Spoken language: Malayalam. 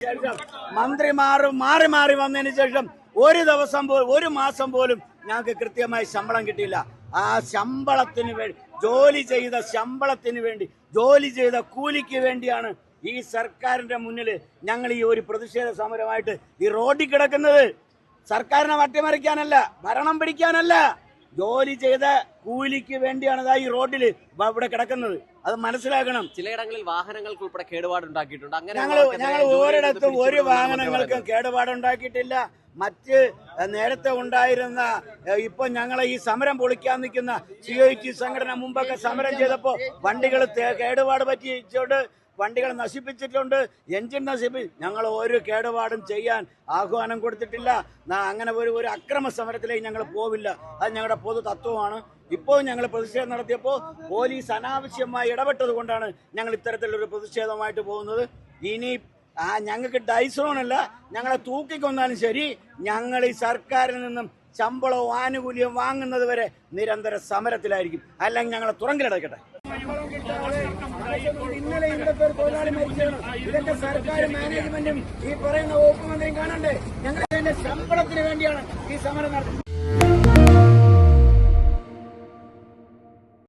ശേഷം മന്ത്രിമാർ മാറി മാറി വന്നതിന് ശേഷം ഒരു ദിവസം പോലും ഒരു മാസം പോലും ഞങ്ങൾക്ക് കൃത്യമായി ശമ്പളം കിട്ടിയില്ല. ആ ശമ്പളത്തിന് വേണ്ടി ജോലി ചെയ്ത ശമ്പളത്തിന് വേണ്ടി ജോലി ചെയ്ത കൂലിക്ക് വേണ്ടിയാണ് ഈ സർക്കാരിന്റെ മുന്നിൽ ഞങ്ങൾ ഈ ഒരു പ്രതിഷേധ സമരമായിട്ട് ഈ റോഡിൽ കിടക്കുന്നത്. സർക്കാരിനെ വട്ടിമറിക്കാനല്ല ഭരണം പിടിക്കാനല്ല. ജോലി ചെയ്ത കൂലിക്ക് വേണ്ടിയാണ് ഈ റോഡിൽ ഇവിടെ കിടക്കുന്നത്. അത് മനസ്സിലാക്കണം. ചിലയിടങ്ങളിൽ വാഹനങ്ങൾക്ക് ഉൾപ്പെടെ കേടുപാടുണ്ടാക്കിയിട്ടുണ്ട്. അങ്ങനെ ഞങ്ങൾ ഞങ്ങൾ ഒരിടത്തും ഒരു വാഹനങ്ങൾക്കും കേടുപാടുണ്ടാക്കിയിട്ടില്ല. മറ്റ് നേരത്തെ ഉണ്ടായിരുന്ന ഇപ്പൊ ഞങ്ങളെ ഈ സമരം പൊളിക്കാൻ നിൽക്കുന്ന സി ഒ ടി സംഘടന മുമ്പൊക്കെ സമരം ചെയ്തപ്പോ വണ്ടികൾ കേടുപാട് പറ്റിയിട്ടുണ്ട് വണ്ടികൾ നശിപ്പിച്ചിട്ടുണ്ട് എഞ്ചിൻ നശിപ്പി ഞങ്ങൾ ഒരു കേടുപാടും ചെയ്യാൻ ആഹ്വാനം കൊടുത്തിട്ടില്ല. അങ്ങനെ ഒരു ഒരു അക്രമ സമരത്തിലേക്ക് ഞങ്ങൾ പോവില്ല. അത് ഞങ്ങളുടെ പൊതു തത്വമാണ്. ഇപ്പോൾ ഞങ്ങൾ പ്രതിഷേധം നടത്തിയപ്പോൾ പോലീസ് അനാവശ്യമായി ഇടപെട്ടത് കൊണ്ടാണ് ഞങ്ങൾ ഇത്തരത്തിലൊരു പ്രതിഷേധമായിട്ട് പോകുന്നത്. ഇനി ആ ഞങ്ങൾക്ക് ഡൈസോൺ അല്ല. ഞങ്ങളെ തൂക്കിക്കൊന്നാലും ശരി. ഞങ്ങൾ ഈ സർക്കാരിൽ നിന്നും ശമ്പളവും ആനുകൂല്യവും വാങ്ങുന്നത് വരെ നിരന്തര സമരത്തിലായിരിക്കും. അല്ലെങ്കിൽ ഞങ്ങളെ തുറങ്കിലടക്കട്ടെ. ഇന്നലെ ഇന്നത്തെ ഒരു തൊഴിലാളി മരിച്ചാണ്. ഇതൊക്കെ സർക്കാർ മാനേജ്മെന്റും ഈ പറയുന്ന വകുപ്പ് മന്ത്രിയും കാണണ്ടേ? ഞങ്ങൾ ശമ്പളത്തിന് വേണ്ടിയാണ് ഈ സമരം നടത്തുന്നത്.